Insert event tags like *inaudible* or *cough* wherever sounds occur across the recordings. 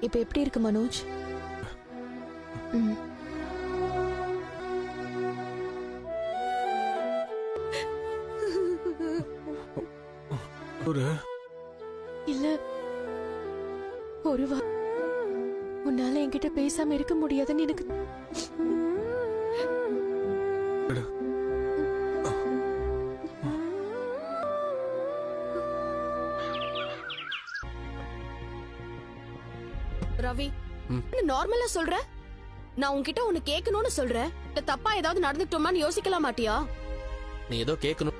இப்ப எப்படி இருக்கு மனோஜ். ஒரு இல்ல ஒரு வா உன்னால என்கிட்ட பேசாம இருக்க முடியாதுன்னு எனக்கு ரவி. நார்மலா சொல்ற? நான் உன்கிட்ட ஒன்னு கேட்கணும்னு சொல்றேன் தப்பா ஏதாவது நடந்துட்டோமான்னு யோசிக்கலாம் மாட்டியா? நீ ஏதோ கேட்கணும்.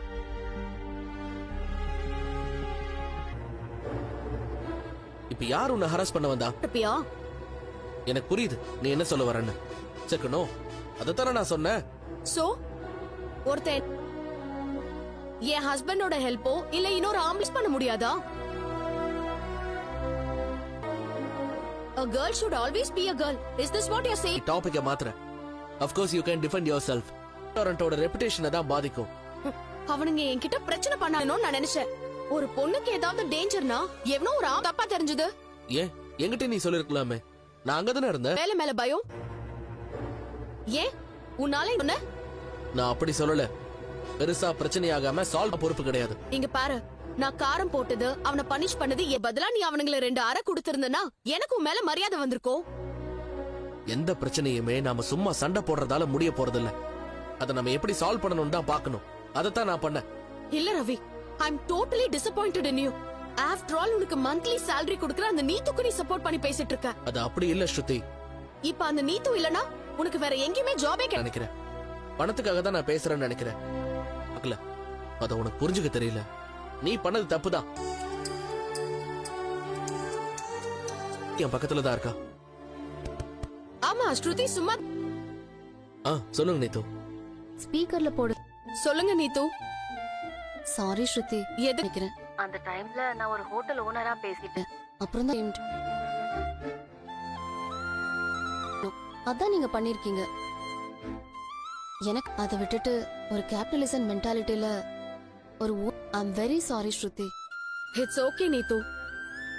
இப்ப யார் உன்னை ஹராஸ் பண்ண வந்தா? இருப்பியா எனக்கு புரியுது. நீ என்ன சொல்ல வரேன்னு. செக்கணும் அதைத்தானே நான் சொன்னேன். சோ ஒருத்தன் என் ஹஸ்பண்டோட ஹெல்ப்போ இல்ல இன்னொரு ஆம்புலன்ஸ் பண்ண முடியாதா? A girl should always be a girl. Is this what you're saying? டாபிக்க மாத்துற of course you can defend yourself ரெஸ்டாரண்டோட ரெப்புடேஷனை தான் பாதிக்கும். *laughs* அவனுங்க என்கிட்ட பிரச்சனை பண்ணணும்னு நான் நினைச்சேன். ஒரு பொண்ணுக்கு ஏதாவது டேஞ்சர்னா எவனோ ஒரு ஆம் தப்பா தெரிஞ்சது. ஏன்? என்கிட்ட நீ சொல்லிருக்கலாமே. நான் அங்கதானே இருந்தேன்? மேல மேல பயம். ஏன்? உன்னால என்ன? நான் அப்படி சொல்லல. பெருசா பிரச்சனையாகாம சால்வ் பொறுப்பு கிடையாது. இங்க பாரு நான் காரம் போட்டது அவனை பனிஷ் பண்ணது என் பதிலா நீ அவனுங்கள ரெண்டு அறை கொடுத்திருந்தனா எனக்கு உன் மேல மரியாதை வந்திருக்கும் எந்த பிரச்சனையுமே நாம சும்மா சண்டை போடுறதால முடிய போறதில்ல. அதை நம்ம எப்படி சால்வ் பண்ணணும் தான் பார்க்கணும். அதைத்தான் நான் பண்ணேன். இல்ல Ravi I am totally disappointed in you after all உனக்கு மந்த்லி salary கொடுக்கற அந்த நீத்துக்கு நீ சப்போர்ட் பண்ணி பேசிட்டு இருக்க. அது அப்படி இல்ல ஸ்ருதி. இப்ப அந்த நீத்து இல்லனா உனக்கு வேற எங்கேயுமே ஜாபே நினைக்கிறேன். பணத்துக்காக தான் நான் பேசுறேன்னு நினைக்கிறேன். அக்கல அத உனக்கு புரிஞ்சுக்க தெரியல. நீ பண்ணது தப்புதான். என் பக்கத்துல தான் இருக்கா? ஆமா ஸ்ருதி சும்மா ஆ சொல்லுங்க நீத்து. ஸ்பீக்கர்ல போடு. சொல்லுங்க நீத்து. சாரி ஸ்ருதி. எது நினைக்கிறேன். அந்த டைம்ல நான் ஒரு ஹோட்டல் ஓனரா பேசிட்டேன். அப்புறம் தான் அதான் நீங்க பண்ணிருக்கீங்க. எனக்கு அதை விட்டுட்டு ஒரு கேபிட்டலிசம் மென்டாலிட்டியில ஒரு I'm very sorry Shruti it's okay Neethu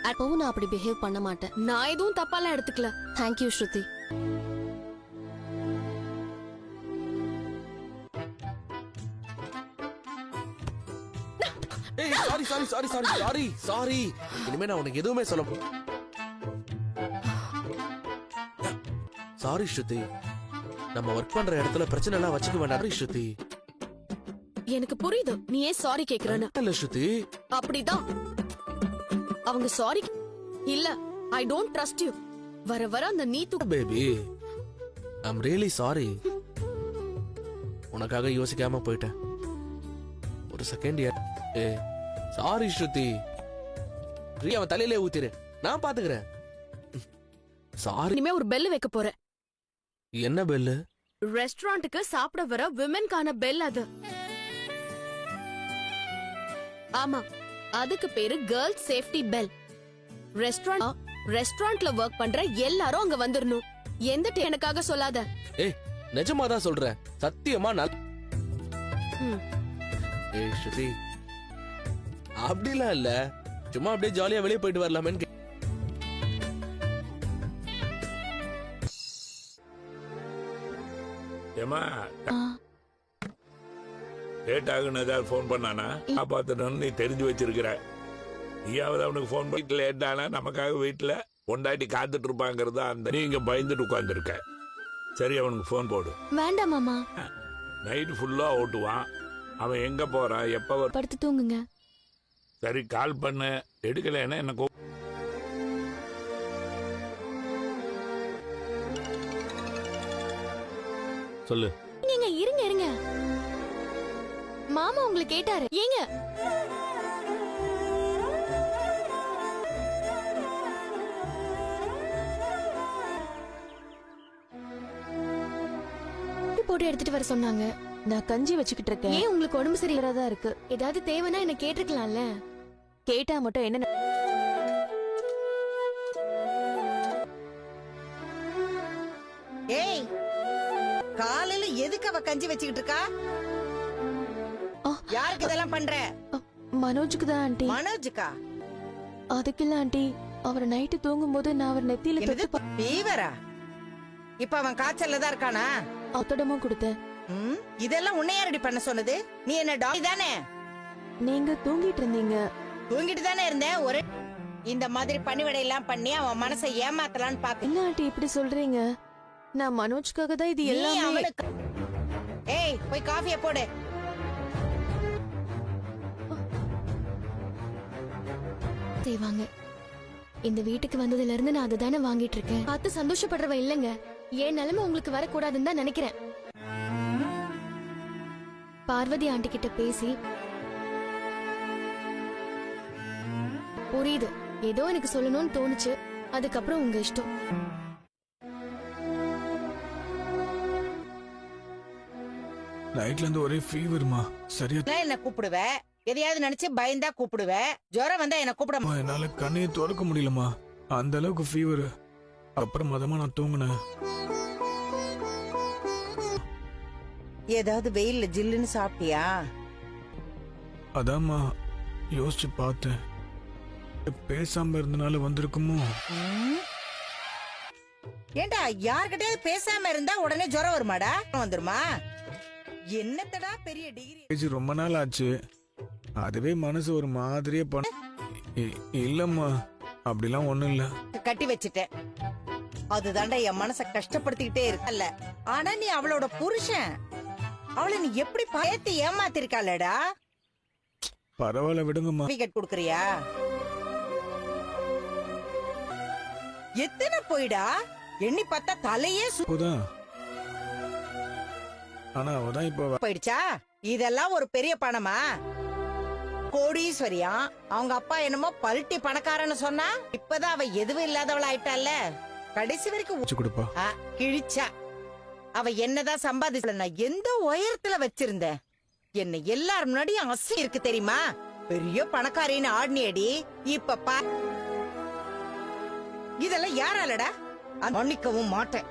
அப்பவும் நான் அப்படி பிஹேவ் பண்ண மாட்டேன். நான் எதுவும் தப்பாலாம் எடுத்துக்கல. Thank you Shruti sorry sorry sorry sorry sorry sorry இனிமே நான் உனக்கு எதுவுமே சொல்ல சாரி ஸ்ருதி நம்ம ஒர்க் பண்ற இடத்துல பிரச்சனை எல்லாம் வச்சுக்க வேண்டாம். ஸ்ருதி. எனக்கு புரியுது. நீ ஏன் சாரி கேக்குறன்னு. இல்ல ஸ்ருதி. அப்படிதான். அவங்க சாரி இல்ல ஐ டோன்ட் ட்ரஸ்ட் யூ வர வர அந்த Neethu baby I'm really sorry உனக்காக யோசிக்காம போயிட்டேன். ஒரு செகண்ட் ஏ சாரி ஸ்ருதி. அவன் தலையிலே ஊத்திரு. நான் பாத்துக்கிறேன். சாரி இனிமே ஒரு பெல் வைக்க போறேன். என்ன பெல்லு? ரெஸ்டாரண்ட்டுக்கு சாப்பிட வர விமென்கான பெல் அது. ஆமா அதுக்கு பேரு கேர்ள்ஸ் சேஃப்டி பெல் ரெஸ்டாரண்ட் ரெஸ்டாரண்ட்ல ஒர்க் பண்ற எல்லாரும் அங்க வந்துரணும். எந்த எனக்காக சொல்லாத. ஏய் நிஜமா தான் சொல்றேன் சத்தியமா நல். ஏய் ஸ்ருதி. அப்படிலாம் இல்ல. சும்மா அப்படியே ஜாலியா வெளியே போயிட்டு வரலாமேன்னு லேட் ஆகுன்னு ஏதாவது ஃபோன் பண்ணானா காப்பாத்தணும்னு நீ தெரிஞ்சு வச்சிருக்கிற. நீயாவது அவனுக்கு ஃபோன் பண்ணி லேட் ஆனா நமக்காக வீட்டுல? பொண்டாட்டி காத்துட்டு இருப்பாங்கிறதா அந்த நீ இங்க பயந்துட்டு உட்காந்துருக்க சரி அவனுக்கு ஃபோன் போடு. வேண்டாம் மாமா. நைட்டு ஃபுல்லா ஓட்டுவான். அவன் எங்க போறான்? எப்ப வர படுத்து தூங்குங்க. சரி கால் பண்ணு. எடுக்கலைன்னா என்ன கூ- சொல்லு. மாமா உங்களை கேட்டாரு. ஏங்க? போட்டு எடுத்துட்டு வர சொன்னாங்க. நான் கஞ்சி வச்சுக்கிட்டு இருக்கேன். ஏன் உங்களுக்கு உடம்பு சரியில்லை? தான் இருக்கு. ஏதாவது தேவைன்னா என்ன கேட்டிருக்கலாம்ல? கேட்டா மட்டும் என்ன ஏய் காலையில எதுக்கு அவ கஞ்சி வச்சுக்கிட்டு இருக்கா. யாருக்கு இதெல்லாம் பண்ற? மனோஜுக்கு தான் ஆண்டி. மனோஜுக்கா? அதுக்கு இல்ல ஆண்டி. அவர் நைட்டு தூங்கும்போது நான் அவர் நெத்தியில என்னது? தொட்டு ஃபீவரா இப்ப அவன் காய்ச்சல்ல தான் இருக்கானா? ஒத்தடமும் கொடுத்தேன் ம், இதெல்லாம் உன்னை யாரடி பண்ண சொன்னது? நீ என்ன டாக்டர் தானே? நீங்க தூங்கிட்டு இருந்தீங்க. தூங்கிட்டு தானே இருந்தேன். ஒரு இந்த மாதிரி பணிவிடை எல்லாம் பண்ணி அவன் மனசை ஏமாத்தலான்னு பாக்க என்ன ஆண்டி இப்படி சொல்றீங்க? நான் மனோஜ்காக தான் இது எல்லாமே அவனுக்கு ஏய் போய் காஃபிய போடு. செய்வாங்க. இந்த வீட்டுக்கு வந்ததுல இருந்து நான் அதுதானே வாங்கிட்டு இருக்கேன் பார்த்து சந்தோஷப்படுறவ இல்லைங்க. என் நிலைமை உங்களுக்கு வரக்கூடாதுன்னு தான் நினைக்கிறேன். பார்வதி ஆண்டி கிட்ட பேசி புரியுது. ஏதோ எனக்கு சொல்லணும்னு தோணுச்சு. அதுக்கப்புறம் உங்க இஷ்டம். நைட்ல இருந்து ஒரே ஃபீவர்மா சரியா என்ன கூப்பிடுவ எதையாவது நினைச்சு பயந்தா கூப்பிடுவ. ஜுரம் வந்தா என்ன கூப்பிட அம்மா, என்னால கண்ணையை திறக்க முடியலம்மா. அந்த அளவுக்கு ஃபீவர் அப்புறம் மதமா நான் தூங்கினேன். ஏதாவது வெயில்ல ஜில்லுன்னு சாப்பிட்டியா? அதாம்மா யோசிச்சு பார்த்தேன். பேசாம இருந்தனால வந்திருக்குமோ? ம்? ஏண்டா யார்கிட்டயாவது பேசாம இருந்தா உடனே ஜுரம் வருமாடா? வந்துருமா? என்னத்தடா பெரிய டிகிரி பேசி ரொம்ப நாள் ஆச்சு. அதுவே மனசு ஒரு மாதிரியே பண்ண இல்லம்மா அப்படிலாம் ஒண்ணும் இல்ல. கட்டி வச்சுட்டேன். அதுதான்டா என் மனச கஷ்டப்படுத்திக்கிட்டே இருக்கல்ல. ஆனா நீ அவளோட புருஷன். அவளை நீ எப்படி பயத்து ஏமாத்திருக்காளடா? பரவாயில்ல விடுங்கம்மா. சர்டிபிகேட் குடுக்கறியா? எத்தனை போயிடா? எண்ணி பார்த்தா தலையே சு- இப்போதான் ஆனா அவதான் இப்போ போயிடுச்சா? இதெல்லாம் ஒரு பெரிய பணமா? கோடீஸ்வரியா? அவங்க அப்பா என்னமோ பல்ட்டி பணக்காரன்னு சொன்னா இப்பதான் அவ எதுவும் இல்லாதவள ஆயிட்டால கடைசி வரைக்கும் வச்சு கொடுப்பா. ஆ, கிழிச்சா. அவ என்னதான் சம்பாதிச்சல நான் எந்த உயரத்துல வச்சிருந்தேன் என்ன எல்லாரும் முன்னாடியும் அசி இருக்கு தெரியுமா? பெரிய பணக்காரின்னு ஆடினியடி இப்ப பா இதெல்லாம் யாராலடா? அது மன்னிக்கவும் மாட்டேன்.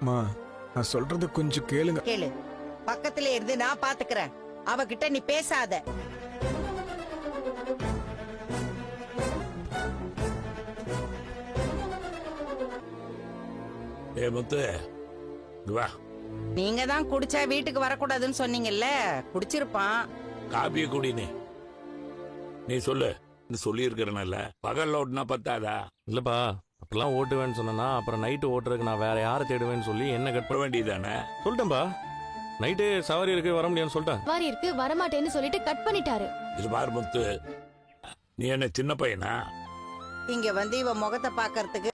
அம்மா நான் சொல்றத கொஞ்சம் கேளுங்க. கேளு. பக்கத்துல இருந்து நான் பாத்துக்கிறேன். அவகிட்ட நீ பேசாத. ஏ முத்து வா. நீங்க தான் குடிச்சா வீட்டுக்கு வரக்கூடாதுன்னு சொன்னீங்கல்ல? குடிச்சிருப்பான். காப்பியை குடி நீ. சொல்லு. சொல்லி இருக்கிறனல்ல பகல்ல ஓட்டுனா பத்தாதா? இல்லப்பா அப்பெல்லாம் ஓட்டுவேன்னு சொன்னா அப்புறம் நைட்டு ஓட்டுறதுக்கு நான் வேற யாரை தேடுவேன்னு சொல்லி என்ன கட் போட வேண்டியதானே சொல்லிட்டேன்பா. நைட்டு சவாரி இருக்கு வர முடியும்னு சொல்லிட்டேன். வாரி இருக்கு வரமாட்டேன்னு சொல்லிட்டு கட் பண்ணிட்டாரு. இது பாரு முத்து. நீ என்ன சின்ன பையனா? இங்க வந்து இவ முகத்தை பாக்கறதுக்கு